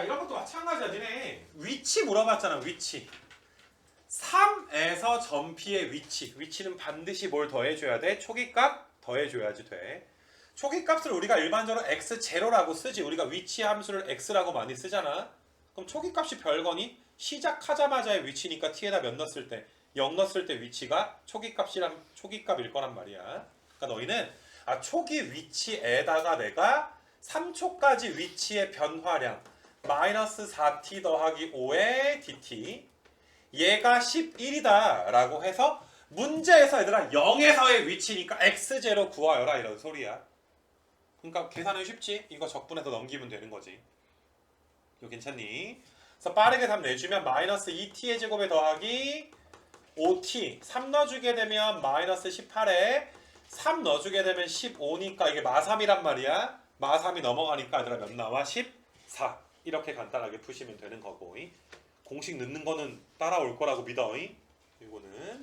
자 이런 것도 마찬가지야 니네. 위치 물어봤잖아 위치. 3에서 점피의 위치. 위치는 반드시 뭘 더해줘야 돼? 초기값 더해줘야지 돼. 초기값을 우리가 일반적으로 x0라고 쓰지. 우리가 위치 함수를 x라고 많이 쓰잖아. 그럼 초기값이 별거니? 시작하자마자의 위치니까 t에다 몇 넣었을 때? 0 넣었을 때 위치가 초기값이란 초기값일 거란 말이야. 그러니까 너희는 아 초기 위치에다가 내가 3초까지 위치의 변화량 마이너스 4t 더하기 5의 dt 얘가 11이다 라고 해서 문제에서 얘들아 0에서의 위치니까 x0 구하여라 이런 소리야. 그러니까 계산은 쉽지? 이거 적분해서 넘기면 되는 거지. 이거 괜찮니? 그래서 빠르게 답 내주면 마이너스 2t의 제곱에 더하기 5t 3 넣어주게 되면 마이너스 18에 3 넣어주게 되면 15니까 이게 마3이란 말이야. 마3이 넘어가니까 얘들아 몇 나와? 14 이렇게 간단하게 푸시면 되는 거고 이. 공식 넣는 거는 따라올 거라고 믿어 이. 이거는